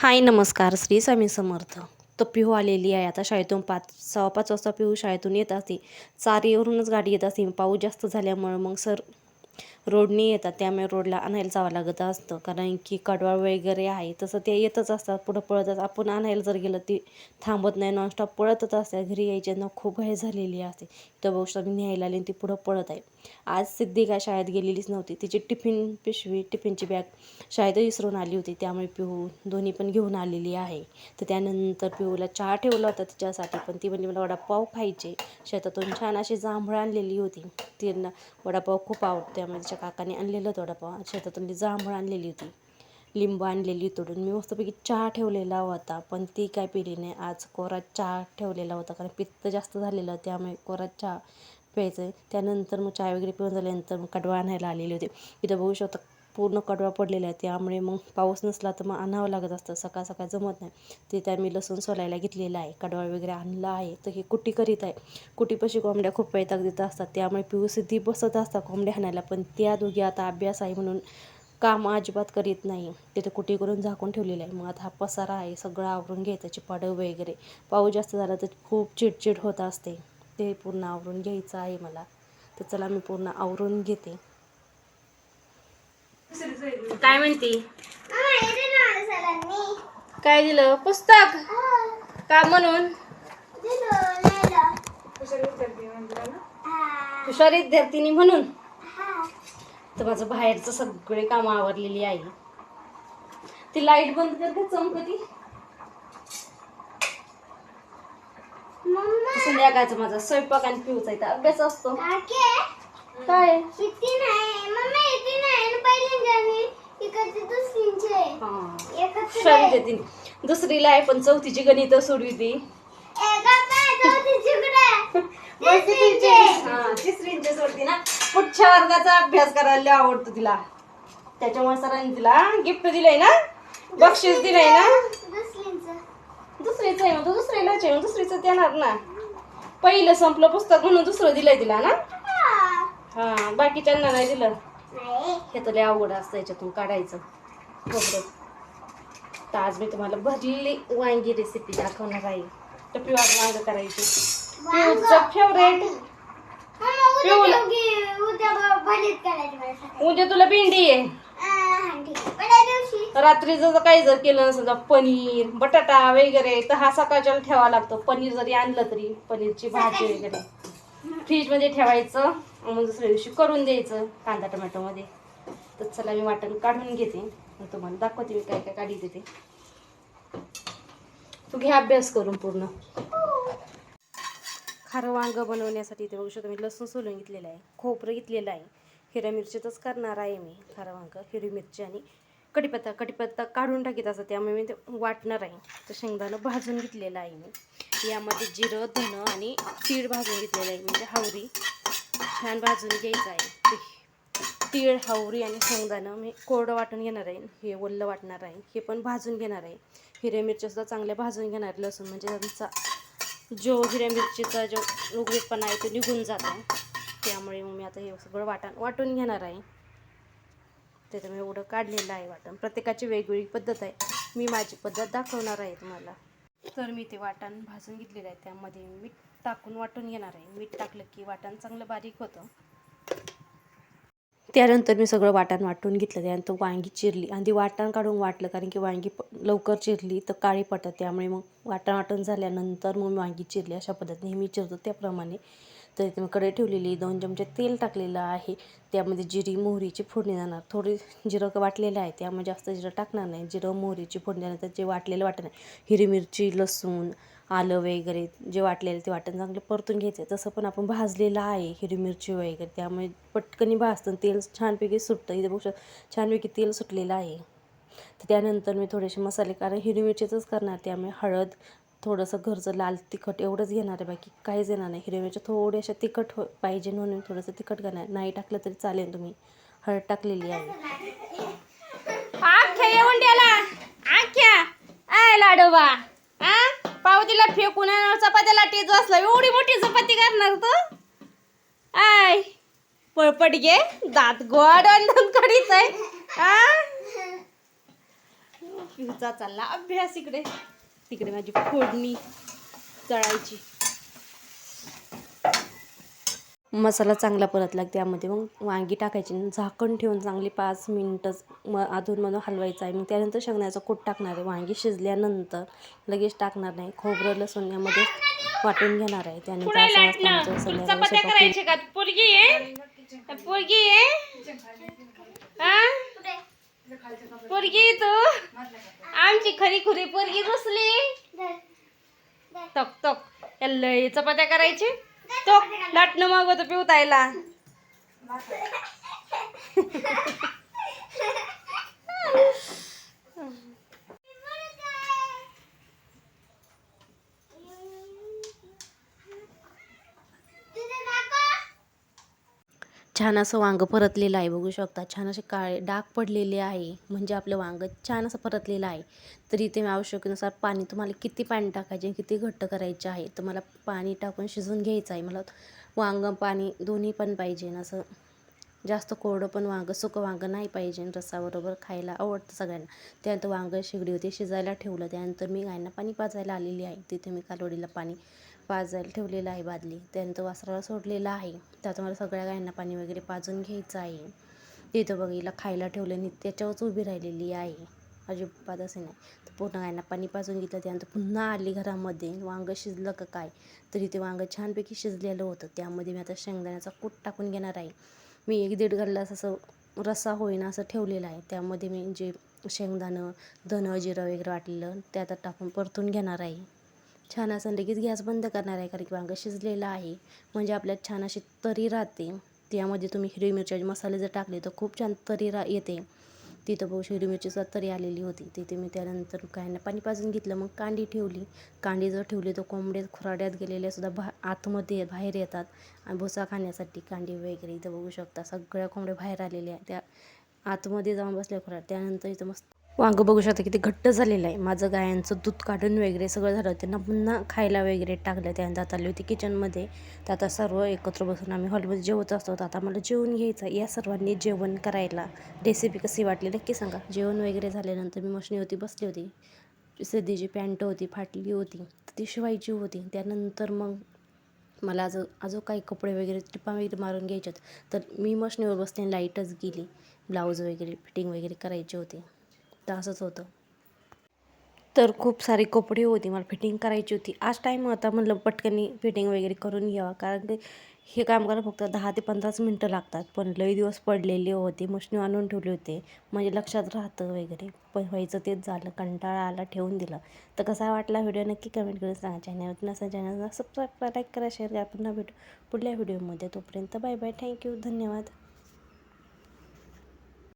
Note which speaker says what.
Speaker 1: हाय नमस्कार. श्री स्वामी समर्थ. तर पिहू हो आलेली आहे. आता शाळेतून पाच सव्वा पाच वाजता पिहू शाळेतून येत असते. चारीवरूनच गाडी येत असते. पाऊस जास्त झाल्यामुळं मग सर रोडने येतात त्यामुळे रोडला आणायला जावं लागत असतं. कारण की कडवाळ वगैरे आहे तसं ते येतच असतात. पुढं पळतच आपण आणायला जर गेलं ती थांबत नाही नॉनस्टॉप पळतच असतात. घरी यायच्यांना खूप घाई झालेली असते. तर बघू मी न्यायला आली ती पुढं पळत आहे. आज सिद्धी काय शाळेत गेलेलीच नव्हती. तिची टिफिन पिशवी टिफिनची बॅग शाळेत विसरून आली होती. त्यामुळे पिहू दोन्ही पण घेऊन आलेली आहे. तर त्यानंतर पिहूला चहा ठेवला होता तिच्यासाठी पण ती म्हणजे मला वडापाव खायचे शेतातून छान अशी जांभळं आणलेली होती. त्यांना वडापाव खूप आवडते त्यामुळे आमच्या काकाने आणलेलं होतं वडापाव शेतातून जांभळ आणलेली होती. लिंबू आणलेली तोडून. मी मस्तपैकी चहा ठेवलेला होता पण ती काय पिली नाही. आज कोरा चहा ठेवलेला होता कारण पित्त जास्त झालेलं त्यामुळे कोरा चहा प्यायचं आहे त्यानंतर मग चहा वगैरे पिऊन झाल्यानंतर मग कडवा आणायला आलेले होते. इथं बघू शकता पूर्ण कडवा पडलेला आहे. त्यामुळे मग पाऊस नसला तर मग आणावं लागत असतं. सकाळ सकाळ जमत नाही. ते त्या मी लसूण सोलायला घेतलेला आहे. कडवा वगैरे आणला आहे. तर हे कुटी करीत आहे. कुटीपाशी कोंबड्या खूप वैताग देत असतात. त्यामुळे पिऊ सिद्धी बसत असतात कोंबड्या हाणायला पण त्या दोघी आता अभ्यास आहे म्हणून काम अजिबात करीत नाही. तिथे कुटी करून झाकून ठेवलेलं आहे. मग आता हा पसारा आहे. सगळं आवरून घ्यायचं. चिपाडं वगैरे. पाऊस जास्त झाला तर खूप चिडचिड होत असते. ते पूर्ण आवरून घ्यायचं आहे मला. तर चला मी पूर्ण आवरून घेते. काय म्हणती? काय दिलं? पुस्तक? का म्हणून? हुशार विद्यार्थिनी म्हणून? तर माझं बाहेरचं सगळे कामं आवरलेली आहे. ती लाइट बंद कर का चमकती संध्याकाळचं माझा स्वयंपाक आणि पिऊचा इथं अभ्यास असतो. काय? हा दुसरीला आहे पण चौथीची गणित सोडवी ती. हा सोडती ना. पुढच्या वर्गाचा अभ्यास करायला आवडतो तिला. त्याच्यामुळे सरांनी तिला गिफ्ट दिलंय ना? बक्षीस दिलंय ना? दुसरीच. आहे मग दुसरीलाच आहे मग दुसरीच देणार ना. पहिलं संपलं पुस्तक म्हणून दुसरं दिलंय तिला ना? हा बाकीच्यांना नाही दिलं. हे तर लय अवघड असतं याच्यातून काढायचं. खोबरं. तर आज मी तुम्हाला भरलेली वांगी रेसिपी दाखवणार आहे. तर पिवळा वांग करायची. पिऊचं फेवरेट उद्या तुला भेंडी आहे. रात्री जर काही जर केलं समजा पनीर बटाटा वगैरे तर हा सकाळच्या ठेवावा लागतो. पनीर जरी आणलं तरी पनीरची भाजी वगैरे. फ्रीजमध्ये ठेवायचं मग दुसऱ्या दिवशी करून द्यायचं कांदा टोमॅटोमध्ये. तर चला मी वाटण काढून घेते. मग तुम्हाला दाखवते मी काय काय काढी देते. तू घ्या अभ्यास करून पूर्ण. खारं वांग बनवण्यासाठी ते बघू शकतो मी लसूण सोलून घेतलेलं आहे. खोबरं घेतलेलं आहे. हिरव्या मिरचीतच करणार आहे मी. खारं वांगं हिरवी मिरची आणि कढीपत्ता कढीपत्ता काढून टाकीत असं त्यामुळे मी ते वाटणार आहे. तर शेंगदाणं भाजून घेतलेलं आहे मी. यामध्ये जिरं धनं आणि तीळ भाजून घेतलेलं आहे म्हणजे हावरी छान भाजून घ्यायचं आहे. तीळ हावरी आणि शेंगदाणं मी कोरडं वाटून घेणार आहे. हे ओल्लं वाटणार आहे. हे पण भाजून घेणार आहे. हिरव्या मिरच्यासुद्धा चांगल्या भाजून घेणार आहे. लसूण म्हणजे त्यांचा जो हिरव्या मिरचीचा जो उघडीतपणा आहे तो निघून जातो. त्यामुळे मग मी आता हे सगळं वाटण वाटून घेणार आहे. त्याच्यामुळे एवढं काढलेलं आहे वाटण. प्रत्येकाची वेगवेगळी पद्धत आहे. मी माझी पद्धत दाखवणार आहे तुम्हाला. तर मी ते वाटण भाजून घेतलेलं आहे. त्यामध्ये मीठ टाकून वाटून घेणार आहे. मीठ टाकलं की वाटण चांगलं बारीक होतं. त्यानंतर मी सगळं वाटण वाटून घेतलं. त्यानंतर वांगी चिरली. आणि ती वाटण काढून वाटलं कारण की वांगी प लवकर चिरली तर काळी पडतात. त्यामुळे मग वाटण वाटण झाल्यानंतर मग मी वांगी चिरली अशा पद्धतीने मी चिरतो त्याप्रमाणे. तर इथे मी कढई ठेवलेली दोन चमचे तेल टाकलेलं आहे. त्यामध्ये जिरी मोहरीची फोडणी जाणार थोडी जिरं वाटलेलं आहे. त्यामुळे जास्त जिरं टाकणार नाही. जिरं मोहरीची फोडणी त्यानंतर जे वाटलेलं वाटण आहे हिरवी मिरची लसूण आलं वगैरे जे वाटलेलं ते वाटण चांगलं परतून घ्यायचं तसं पण आपण भाजलेलं आहे हिरवी मिरची वगैरे. त्यामुळे पटकनी भाजतं तेल छानपैकी सुटतं. इथे बघू शकता छानपैकी तेल सुटलेलं आहे. तर त्यानंतर मी थोडेसे मसाले कारण हिरवी मिरचीचंच करणार. त्यामुळे हळद थोडंसं घरचं लाल तिखट एवढंच घेणार आहे बाकी काहीच येणार नाही. हिरव्या मिरच्या अशा तिखट हो पाहिजे म्हणून थोडंसं तिखट करणार नाही टाकलं तरी चालेल तुम्ही. हळद टाकलेली आहे. आख्या येऊन आख्या. आय लाडोबा. आ? पावतीला फेकून चपात्याला टेज असला एवढी मोठी चपाती करणार तू? आय. पळपट घे. दात गोड कडीच आहे. आ? चालला अभ्यास इकडे. तिकडे माझी फोडणी चढायची मसाला चांगला परतला की त्यामध्ये मग वांगी टाकायची झाकण ठेवून चांगली पाच मिनटं म अधूनमधून हलवायचं आहे. मग त्यानंतर शेंगण्याचं कूट टाकणार आहे. वांगी शिजल्यानंतर लगेच टाकणार नाही. खोबरं लसूण यामध्ये वाटून घेणार आहे. त्यानंतर असं आमचं
Speaker 2: पोरगी आहे? पोरगी आहे? पोरगी तू? आमची खरी खुरी पोरगी घुसली तक तक या लय चपात्या करायची. तो लाटणं मागवतो पिवतायला.
Speaker 1: छान असं वांगं परतलेलं आहे. बघू शकता छान असे काळे डाग पडलेले आहे. म्हणजे आपलं वांगं छान असं परतलेलं आहे. तर इथे मी आवश्यकतेनुसार पाणी तुम्हाला किती पाणी टाकायचे आणि किती घट्ट करायचे आहे तर मला पाणी टाकून शिजवून घ्यायचं आहे. मला वांगं पाणी दोन्ही पण पाहिजे असं जास्त कोरडं पण वांगं सुकं वांगं नाही पाहिजे रसाबरोबर खायला आवडतं सगळ्यांना. त्यानंतर वांगं शेगडी होती शिजायला ठेवलं. त्यानंतर मी गायना पाणी पाजायला आलेली आहे. तिथे मी कालवडीला पाणी पाजायला ठेवलेलं आहे बादली. त्यानंतर वासराला सोडलेलं आहे. त्यात मला सगळ्या गायींना पाणी वगैरे पाजून घ्यायचं आहे. तिथं बघीला खायला ठेवलं आणि त्याच्यावरच उभी राहिलेली आहे. अजिबात असे नाही. तर पूर्ण गायींना पाणी पाजून घेतलं त्यानंतर पुन्हा आली घरामध्ये. वांगं शिजलं का काय? तरी ते वांगं छानपैकी शिजलेलं होतं. त्यामध्ये मी आता शेंगदाण्याचा कूट टाकून घेणार आहे. मी एक दीड ग्लास असं रस्सा होईना असं ठेवलेलं आहे. त्यामध्ये मी जे शेंगदाणं धनं जिरं वगैरे वाटलेलं ते आता टाकून परतून घेणार आहे. छान असं लगेच गॅस बंद करणार आहे कारण की वांगं शिजलेलं आहे. म्हणजे आपल्यात छान अशी तरी राहते. त्यामध्ये तुम्ही हिरवी मिरच्या मसाले जर टाकले तर खूप छान तरी रा येते. तिथं बघू हिरवी मिरचीसुद्धा तरी आलेली होती. तिथे मी त्यानंतर काय ना पाणी पाजून घेतलं मग कांडी ठेवली. कांडी जर ठेवली तर कोंबड्यात खुराड्यात गेलेल्या सुद्धा भा आतमध्ये बाहेर येतात. आणि भुसा खाण्यासाठी कांडी वगैरे इथं बघू शकता सगळ्या कोंबड्या बाहेर आलेल्या त्या आतमध्ये जाऊन बसल्या खुराड त्यानंतर इथं मस्त वांगं बघू शकता किती घट्ट झालेलं आहे. माझं गायांचं दूध काढून वगैरे सगळं झालं त्यांना पुन्हा खायला वगैरे टाकलं त्यानंतर आता आली होती किचनमध्ये तर आता सर्व एकत्र बसून आम्ही हॉलमध्ये जेवत असतो. तर आता मला जेवण घ्यायचं या सर्वांनी जेवण करायला रेसिपी कशी वाटली नक्की सांगा? जेवण वगैरे झाल्यानंतर मी मशनीवरती बसली होती. सध्याची पॅन्ट होती फाटली होती. तर ती शिवायची होती. त्यानंतर मग मला अजून अजून काही कपडे वगैरे टिपा वगैरे मारून घ्यायचे तर मी मशनीवर बसले लाईटच गेली. ब्लाऊज वगैरे फिटिंग वगैरे करायचे होते. सुद्धा असंच होतं. तर खूप सारे कपडे होते मला फिटिंग करायची होती. आज टाईम होता म्हटलं पटकनी फिटिंग वगैरे करून घ्यावा कारण की हे काम करायला फक्त दहा ते पंधराच मिनटं लागतात. पण लई दिवस पडलेले होते मशनी आणून ठेवले होते. म्हणजे लक्षात राहतं वगैरे. पण व्हायचं तेच झालं कंटाळा आला ठेवून दिलं. तर कसा वाटला व्हिडिओ नक्की कमेंट करून सांगा. चॅनल नसा चॅनलला सबस्क्राईब करा लाईक करा शेअर करा. पुन्हा भेटू पुढल्या व्हिडिओमध्ये तोपर्यंत बाय बाय थँक्यू धन्यवाद.